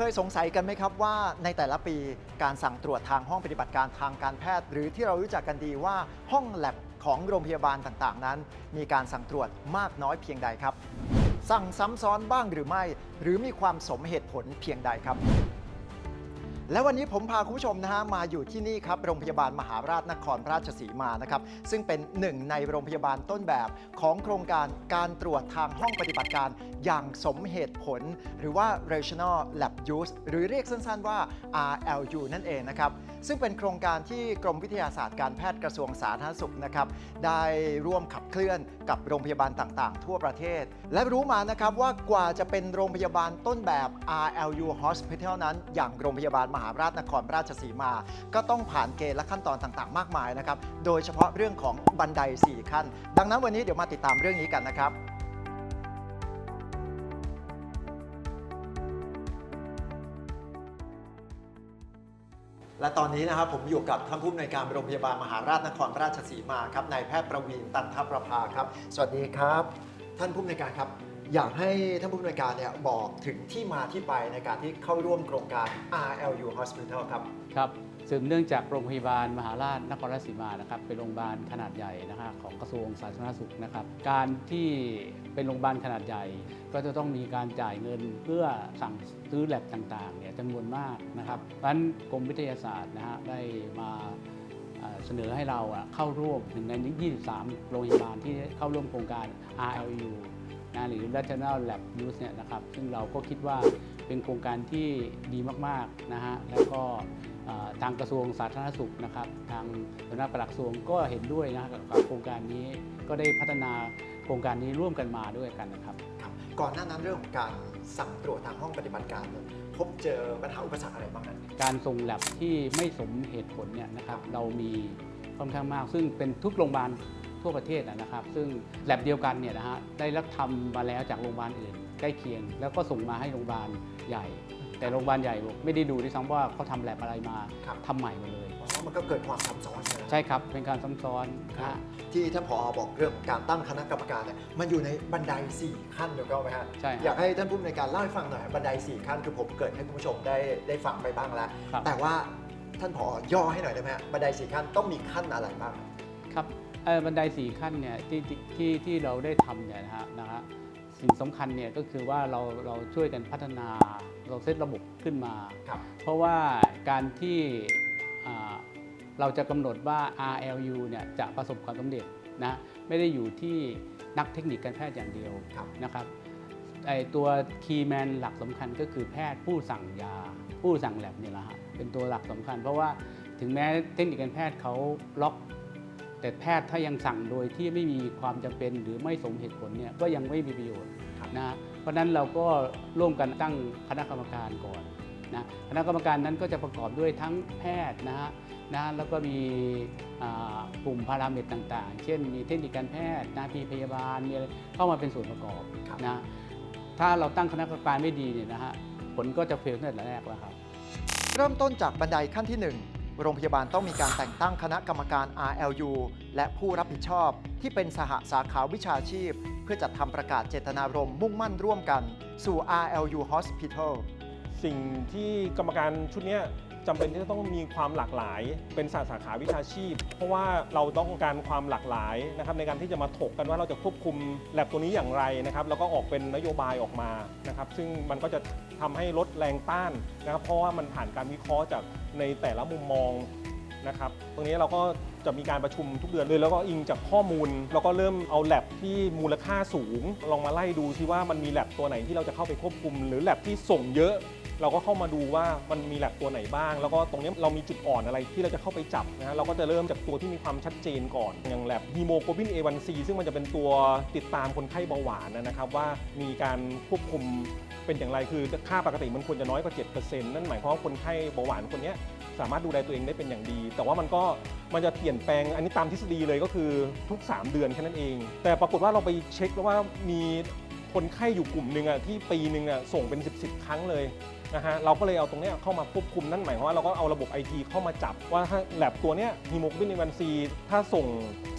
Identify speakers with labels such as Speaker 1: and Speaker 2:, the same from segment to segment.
Speaker 1: เคยสงสัยกันไหมครับว่าในแต่ละปีการสั่งตรวจทางห้องปฏิบัติการทางการแพทย์ หรือที่เรารู้จักกันดีว่าห้องแลบของโรงพยาบาลต่างๆ นั้น มีการสั่งตรวจมากน้อยเพียงใดครับ สั่งซ้ำซ้อนบ้างหรือไม่ หรือมีความสมเหตุผลเพียงใดครับ และวันนี้ผมพาคุณผู้ชมนะฮะมาอยู่ที่นี่ครับโรงพยาบาลมหาราชนครราชสีมานะครับซึ่งเป็นหนึ่งในโรงพยาบาลต้นแบบของโครงการการตรวจทางห้องปฏิบัติการอย่างสมเหตุผล หรือว่า Regional Lab Use หรือเรียกสั้นๆว่า RLU นั่นเองนะครับซึ่งเป็นโครงการที่กรมวิทยาศาสตร์การแพทย์กระทรวงสาธารณสุขนะครับได้ร่วมขับเคลื่อนกับโรงพยาบาลต่างๆ ทั่วประเทศ และรู้มานะครับว่ากว่าจะเป็นโรงพยาบาลต้นแบบ RLU Hospital นั้น อย่างโรงพยาบาลมหาราชนครราชสีมา ก็ต้องผ่านเกณฑ์และขั้นตอนต่างๆ มากมายนะครับ โดยเฉพาะเรื่องของบันได 4 ขั้น ดังนั้นวันนี้เดี๋ยวมาติดตามเรื่องนี้กันนะครับและตอนนี้นะครับผมอยู่กับท่านผู้อำนวยการโรงพยาบาลมหาราชนครราชสีมาครับนายแพทย์ประวีนตันทประภาครับ สวัสดีครับ ท่านผู้อำนวยการครับ อยากให้ท่านผู้อำนวยการเนี่ยบอกถึงที่มาที่ไปในการที่เข้าร่วมโครงการ RLU Hospital ครับ
Speaker 2: ครับสืบเนื่องจากโรงพยาบาลมหาราชนครราชสีมานะครับเป็นโรงพยาบาลขนาดใหญ่นะครับของกระทรวงสาธารณสุขนะครับ การที่เป็นโรงพยาบาลขนาดใหญ่ ก็จะต้องมีการจ่ายเงินเพื่อสั่งซื้อแลบต่างๆเนี่ยจำนวนมากนะครับเพราะฉะนั้นกรมวิทยาศาสตร์นะฮะได้มาเสนอให้เราเข้าร่วมหนึ่งใน 23 โรงพยาบาลที่เข้าร่วมโครงการ RLU นะหรือ National Lab Use เนี่ยนะครับซึ่งเราก็คิดว่าเป็นโครงการที่ดีมากๆนะฮะแล้วก็อ่าทางกระทรวงสาธารณสุขนะครับ ทางสำนักปลัดกระทรวงก็เห็นด้วยนะครับกับโครงการนี้ก็ได้พัฒนาโครงการนี้ร่วมกันมาด้วยกันนะครับ
Speaker 1: ครับก่อนหน้านั้นเรื่องของการสั่งตรวจทางห้องปฏิบัติการเนี่ยพบเจอปัญหาอุปสรรคอะไรบ้างครับ
Speaker 2: การส่งแลบที่ไม่สมเหตุผลเนี่ยนะครับเรามีค่อนข้างมาก ซึ่งเป็นทุกโรงพยาบาล ทั่วประเทศนะครับ ซึ่งแลบเดียวกันเนี่ยนะฮะได้รับทำมาแล้วจากโรงพยาบาลอื่น ใกล้เคียง แล้วก็ส่งมาให้โรงพยาบาลใหญ่ แต่โรงพยาบาลใหญ่บอกไม่ได้ดูด้วยซ้ำว่าเขาทำแลบอะไรมา
Speaker 1: ครับ
Speaker 2: ทำใหม่หมดเลย
Speaker 1: เพราะมันก็เกิดความซับซ้อนนะ
Speaker 2: ใช่ครับเป็นการซ้ำซ้อนนะฮะ
Speaker 1: ที่ท่านผอบอกเรื่องของการตั้งคณะกรรมการเนี่ยมันอยู่ในบันได 4 ขั้นถูกต้องไหมฮะ
Speaker 2: ใช่ฮะ
Speaker 1: อยากให้ท่านผู้อำนวยการเล่าให้ฟังหน่อยบันได 4 ขั้นคือผมเกริดให้คุณผู้ชมได้ได้ฟังไปบ้างแล้ว
Speaker 2: ครับ
Speaker 1: แต่ว่าท่านผอย่อให้หน่อยได้ไหมฮะบันได 4 ขั้นต้องมีขั้นอะไรบ้าง
Speaker 2: ครับเอ่อบันไดสี่ขั้นเนี่ยที่ที่ที่ที่เราได้ทำเนี่ยนะฮะนะฮะสิ่งสำคัญเนี่ยก็คือว่าเราเราช่วยกันพัฒนาเราเซตระบบขึ้นมา
Speaker 1: ครับ
Speaker 2: เพราะว่าการที่อ่าเราจะกำหนดว่า RLU เนี่ยจะประสบความสำเร็จนะไม่ได้อยู่ที่นักเทคนิคการแพทย์อย่างเดียว
Speaker 1: ครับ
Speaker 2: นะครับไอตัวคีย์แมนหลักสำคัญก็คือแพทย์ผู้สั่งยา ผู้สั่งแลบเนี่ยแหละฮะเป็นตัวหลักสำคัญ เพราะว่าถึงแม้เทคนิคการแพทย์เขาล็อก แต่แพทย์ถ้ายังสั่งโดยที่ไม่มีความจำเป็นหรือไม่สมเหตุผลเนี่ยก็ยังไม่มีประโยชน์
Speaker 1: ครับ
Speaker 2: นะเพราะฉะนั้นเราก็ร่วมกันตั้งคณะกรรมการก่อนนะคณะกรรมการนั้นก็จะประกอบด้วยทั้งแพทย์นะฮะนะแล้วก็มีอ่ากลุ่มพาราเมตต่างๆ เช่น มีเทคนิคการแพทย์นะมีพยาบาลมีอะไรเข้ามาเป็นส่วนประกอบ
Speaker 1: ครับ
Speaker 2: นะถ้าเราตั้งคณะกรรมการไม่ดีเนี่ยนะฮะผลก็จะเฟลตั้งแต่แรกแล้วครับ
Speaker 1: เริ่มต้นจากบันไดขั้นที่ 1 โรงพยาบาลต้องมีการแต่งตั้งคณะกรรมการ RLU และผู้รับผิดชอบ ที่เป็นสหสาขาวิชาชีพ เพื่อจัดทำประกาศเจตนารมณ์มุ่งมั่นร่วมกัน สู่ RLU Hospital
Speaker 3: สิ่งที่กรรมการชุดนี้ จำเป็นที่จะต้องมีความหลากหลาย เป็นสาสาขาวิชาชีพ เพราะว่าเราต้องการความหลากหลายนะครับในการที่จะมาถกกันว่าเราจะควบคุมแลบตัวนี้อย่างไรนะครับแล้วก็ออกเป็นนโยบายออกมานะครับซึ่งมันก็จะทำให้ลดแรงต้านนะครับเพราะว่ามันผ่านการวิเคราะห์จากในแต่ละมุมมองนะครับตรงนี้เราก็จะมีการประชุมทุกเดือนเลยแล้วก็อิงจากข้อมูลเราก็เริ่มเอาแลบที่มูลค่าสูง ลองมาไล่ดูซิว่ามันมีแลบตัวไหนที่เราจะเข้าไปควบคุม หรือแลบที่ส่งเยอะ เราก็เข้ามาดูว่ามันมีแลบตัวไหนบ้าง แล้วก็ตรงนี้เรามีจุดอ่อนอะไรที่เราจะเข้าไปจับนะฮะเราก็จะเริ่มจากตัวที่มีความชัดเจนก่อน อย่างแลบฮีโมโกลบิน A1C ซึ่งมันจะเป็นตัวติดตามคนไข้เบาหวานนะครับว่ามีการควบคุมเป็นอย่างไรคือค่าปกติมันควรจะน้อยกว่า 7%นั่นหมายความว่าคนไข้เบาหวานคนนี้สามารถดูแลตัวเองได้เป็นอย่างดี แต่ว่ามันก็มันจะเปลี่ยนแปลงอันนี้ตามทฤษฎีเลยก็คือทุก 3 เดือนแค่นั้นเอง แต่ปรากฏว่าเราไปเช็คแล้วว่ามีคนไข้อยู่กลุ่มหนึ่งอะที่ปีหนึ่งอะส่งเป็น 10บสครั้งเลย นะฮะเราก็เลยเอาตรงเนี้ยเข้ามาควบคุมนั่นหมายความว่าเราก็เอาระบบ IT เข้ามาจับว่าถ้าแลบตัวเนี้ยฮีโมกลบินในวันซีถ้าส่ง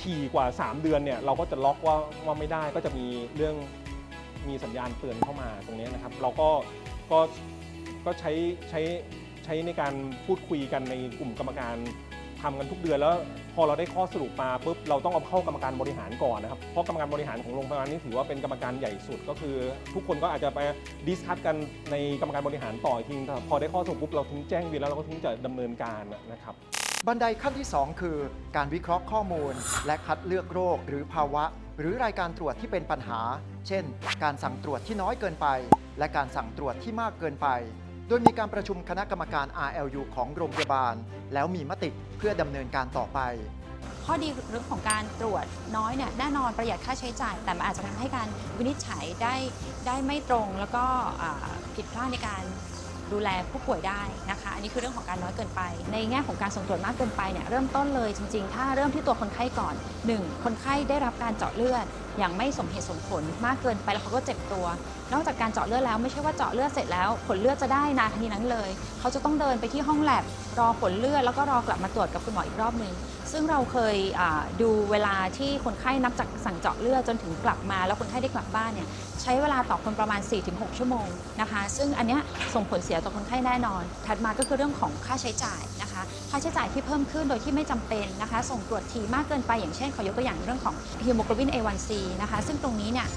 Speaker 3: ทีกว่า 3 เดือนเนี่ยเราก็จะล็อกว่าว่าไม่ได้ก็จะมีเรื่องมีสัญญาณเตือนเข้ามาตรงนี้นะครับ เราก็ก็ก็ใช้ใช้ใช้ในการพูดคุยกันในกลุ่มกรรมการ ทำกันทุกเดือนแล้ว พอเราได้ข้อสรุปมาปุ๊บเราต้องเอาเข้ากรรมการบริหารก่อนนะครับเพราะกรรมการบริหารของโรงพยาบาลนี่ถือว่าเป็นกรรมการใหญ่สุดก็คือ ทุกคนก็อาจจะไปดิสคัตกันในกรรมการบริหารต่ออีกทีแต่พอได้ข้อสรุปปุ๊บเราถึงแจ้งเวียนแล้วเราก็ถึงจะดำเนินการนะครับ
Speaker 1: บันไดขั้นที่ 2 คือ การวิเคราะห์ข้อมูล และคัดเลือกโรคหรือภาวะ หรือรายการตรวจที่เป็นปัญหา เช่น การสั่งตรวจที่น้อยเกินไป และการสั่งตรวจที่มากเกินไป โดยมีการประชุมคณะกรรมการ RLU ของโรงพยาบาล แล้วมีมติเพื่อดำเนินการต่อไป
Speaker 4: ข้อดีเรื่องของการตรวจน้อยเนี่ยแน่นอนประหยัดค่าใช้จ่าย แต่มันอาจจะทำให้การวินิจฉัยได้ได้ไม่ตรงแล้วก็อ่าผิดพลาดในการ ดูแลผู้ป่วยได้นะคะ อันนี้คือเรื่องของการน้อยเกินไป ในแง่ของการส่งตรวจมากเกินไปเนี่ยเริ่มต้นเลยจริง ๆ ถ้าเริ่มที่ตัวคนไข้ก่อน 1. คนไข้ได้รับการเจาะเลือด อย่างไม่สมเหตุสมผลมากเกินไปแล้วเขาก็เจ็บตัว นอกจากการเจาะเลือดแล้วไม่ใช่ว่าเจาะเลือดเสร็จแล้ว ผลเลือดจะได้นาทีนั้นเลย เขาจะต้องเดินไปที่ห้องแลบรอผลเลือดแล้วก็รอกลับมาตรวจกับคุณหมออีกรอบหนึ่ง ซึ่งเราเคยดูเวลาที่คนไข้นับจากสั่งเจาะเลือดจนถึงกลับมา แล้วคนไข้ได้กลับบ้านเนี่ยใช้เวลาต่อคนประมาณ 4-6 ชั่วโมงนะคะ ซึ่งอันเนี้ยส่งผลเสียต่อคนไข้แน่นอน ถัดมาก็คือเรื่องของค่าใช้จ่ายนะคะ ค่าใช้จ่ายที่เพิ่มขึ้นโดยที่ไม่จำเป็นนะคะ ส่งตรวจทีมากเกินไปอย่างเช่นขอยกตัวอย่างเรื่องของฮีโมโกลบิน A1C นะคะ ซึ่งตรงนี้เนี่ย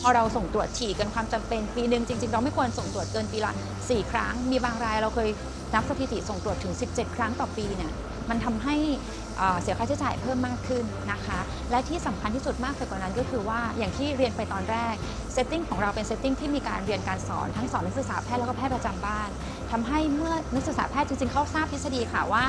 Speaker 4: พอเราส่งตรวจฉี่เกินความจำเป็นปีหนึ่งจริงๆ เราไม่ควรส่งตรวจเกินปีละ 4 ครั้ง มีบางรายเราเคยนับสถิติส่งตรวจถึง 17 ครั้งต่อปีเนี่ยมันทำให้ เสียค่าใช้จ่ายเพิ่มมากขึ้นนะคะ และที่สำคัญที่สุดมากไปกว่านั้นก็คือว่าอย่างที่เรียนไปตอนแรกเซตติ้งของเราเป็นเซตติ้งที่มีการเรียนการสอนทั้งสอนนักศึกษาแพทย์แล้วก็แพทย์ประจำบ้านทำให้เมื่อนักศึกษาแพทย์จริงๆ เขาทราบทฤษฎีค่ะว่า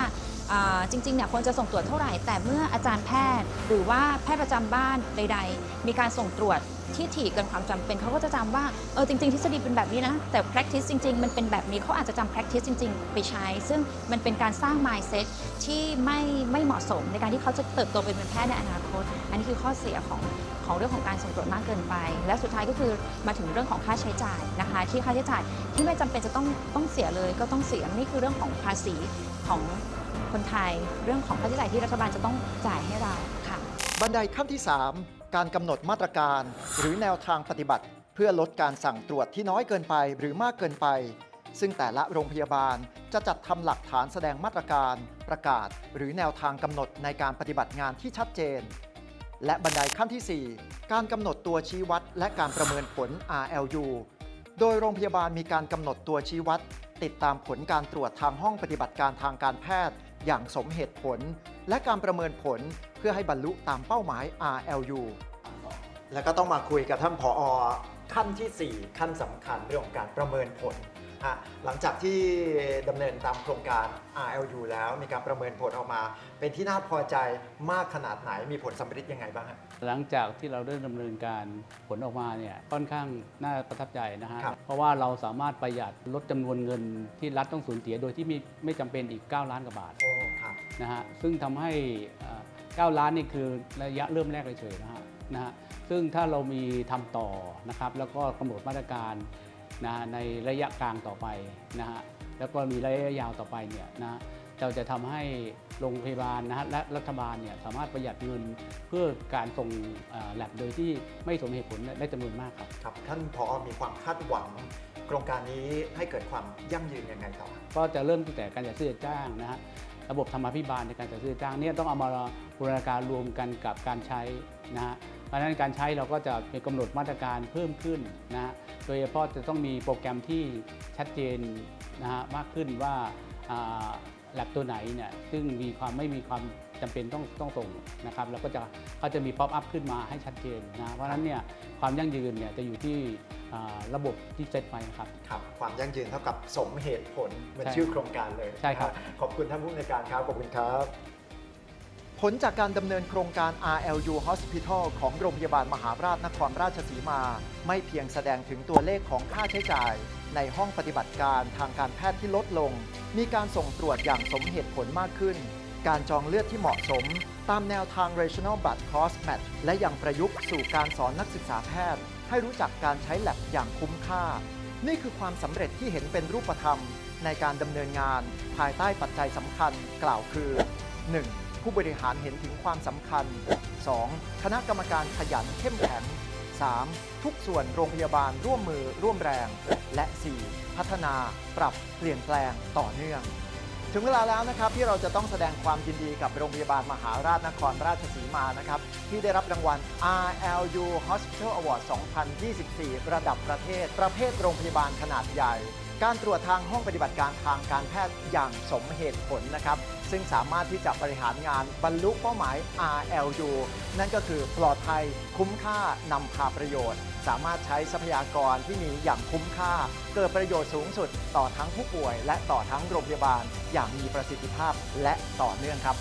Speaker 4: จริงๆเนี่ยควรจะส่งตรวจเท่าไหร่ แต่เมื่ออาจารย์แพทย์ หรือว่าแพทย์ประจำบ้านใด ๆ มีการส่งตรวจ ที่ถี่เกินความจำเป็นเขาก็จะจำว่าเออจริง ๆ ทฤษฎีเป็นแบบนี้นะ แต่ practice จริง ๆ มันเป็นแบบนี้เขาอาจจะจำ practice จริง ๆ ไปใช้ ซึ่งมันเป็นการสร้าง mindset ที่ไม่ไม่เหมาะสมในการที่เขาจะเติบโตเป็นแพทย์ในอนาคต อันนี้คือข้อเสียของของเรื่องของการส่งตรวจมากเกินไป และสุดท้ายก็คือมาถึงเรื่องของค่าใช้จ่ายนะคะ ที่ค่าใช้จ่ายที่ไม่จำเป็นจะต้องต้องเสียเลยก็ต้องเสียนี่คือเรื่องของภาษีของคนไทย เรื่องของค่าใช้จ่ายที่รัฐบาลจะต้องจ่ายให้เราค่ะ
Speaker 1: บันไดขั้นที่ 3 การกำหนดมาตรการ หรือแนวทางปฏิบัติ เพื่อลดการสั่งตรวจที่น้อยเกินไปหรือมากเกินไป ซึ่งแต่ละโรงพยาบาลจะจัดทำหลักฐานแสดงมาตรการ ประกาศ หรือแนวทางกำหนดในการปฏิบัติงานที่ชัดเจน และบันไดขั้นทีสี่4 การกำหนดตัวชี้วัด และการประเมินผล RLU โดยโรงพยาบาลมีการกำหนดตัวชี้วัด ติดตามผลการตรวจทางห้องปฏิบัติการทางการแพทย์ อย่างสมเหตุผล และการประเมินผลเพื่อให้บรรลุตามเป้าหมาย RLU แล้วก็ต้องมาคุยกับท่านผอ ขั้นทีสี่4 ขั้นสำคัญเรื่องของการประเมินผล ฮะหลังจากที่ดำเนินตามโครงการ RLU แล้วมีการประเมินผลออกมา เป็นที่น่าพอใจมากขนาดไหนมีผลสำเร็จยังไงบ้างฮะ
Speaker 2: หลังจากที่เราเริ่มดำเนินการผลออกมาเนี่ยค่อนข้างน่าประทับใจนะฮะ
Speaker 1: ครับ
Speaker 2: เพราะว่าเราสามารถประหยัดลดจำนวนเงินที่รัฐต้องสูญเสียโดยที่ไม่ไม่จำเป็นอีก 9 ล้านกว่าบาท
Speaker 1: โอ้ครับ
Speaker 2: นะฮะซึ่งทำให้เอ่อ9ล้านนี่คือระยะเริ่มแรกเฉยๆนะฮะนะฮะซึ่งถ้าเรามีทำต่อนะครับแล้วก็กำหนดมาตรการ นะฮะในระยะกลางต่อไปนะฮะแล้วก็มีระยะยาวต่อไปเนี่ยนะฮะเราจะทำให้โรงพยาบาลนะฮะและรัฐบาลเนี่ยสามารถประหยัดเงินเพื่อการส่งแลบโดยที่ไม่สมเหตุผลได้จำนวนมากครับ
Speaker 1: ครับ ท่านผอมีความคาดหวังโครงการนี้ให้เกิดความยั่งยืนยังไงต่อ
Speaker 2: ก็จะเริ่มตั้งแต่การจัดซื้อจัดจ้างนะฮะ ระบบธรรมาภิบาลในการจัดซื้อจ้างเนี่ยต้องเอามาบูรณาการรวมกันกับการใช้นะฮะเพราะฉะนั้นการใช้เราก็จะมีกำหนดมาตรการเพิ่มขึ้นนะฮะโดยเฉพาะจะต้องมีโปรแกรมที่ชัดเจนนะฮะมากขึ้นว่าหลบตัวไหนเนี่ยซึ่งมีความไม่มีความ จำเป็นต้องต้องส่งนะครับแล้วก็จะเขาจะมีป๊อปอัพขึ้นมาให้ชัดเจนนะเพราะฉะนั้นเนี่ยความยั่งยืนเนี่ยจะอยู่ที่อ่าระบบที่เซตไปนะครับ
Speaker 1: ครับ ความยั่งยืนเท่ากับสมเหตุผลเหมือน
Speaker 2: ใช่
Speaker 1: ชื่อโครงการเลย
Speaker 2: ใช่ครับ
Speaker 1: นะฮะขอบคุณท่านผู้ในวยการครับขอบคุณครับ ผลจากการดำเนินโครงการ RLU Hospital ของโรงพยาบาลมหาราชนครราชสีมา ไม่เพียงแสดงถึงตัวเลขของค่าใช้จ่าย ในห้องปฏิบัติการทางการแพทย์ที่ลดลง มีการส่งตรวจอย่างสมเหตุผลมากขึ้น การจองเลือดที่เหมาะสม ตามแนวทาง Regional b u t Cost Match และยังประยุกต์สู่การสอนนักศึกษาแพทย์ ให้รู้จักการใช้แลบอย่างคุ้มค่า นี่คือความสำเร็จที่เห็นเป็นรูปธรรม ในการดำเนินงาน ภายใต้ปัจจัยสำคัญกล่าวคือ 1. ผู้บริหารเห็นถึงความสำคัญ 2. คณะกรรมการขยันเข้มแข็ง 3. ทุกส่วนโรงพยาบาลร่วมมือร่วมแรง และ 4. พัฒนา ปรับ เปลี่ยนแปลงต่อเนื่อง ถึงเวลาแล้วนะครับที่เราจะต้องแสดงความยินดีกับโรงพยาบาลมหาราชนครราชสีมานะครับที่ได้รับรางวัล RLU Hospital Award 2024 ระดับประเทศ ประเภทโรงพยาบาลขนาดใหญ่ การตรวจทางห้องปฏิบัติการทางการแพทย์อย่างสมเหตุผลนะครับ ซึ่งสามารถที่จะบริหารงานบรรลุเป้าหมาย RLU นั่นก็คือปลอดภัยคุ้มค่านำพาประโยชน์ สามารถใช้ทรัพยากรที่มีอย่างคุ้มค่า เกิดประโยชน์สูงสุด ต่อทั้งผู้ป่วย และต่อทั้งโรงพยาบาลอย่างมีประสิทธิภาพและต่อเนื่องครับ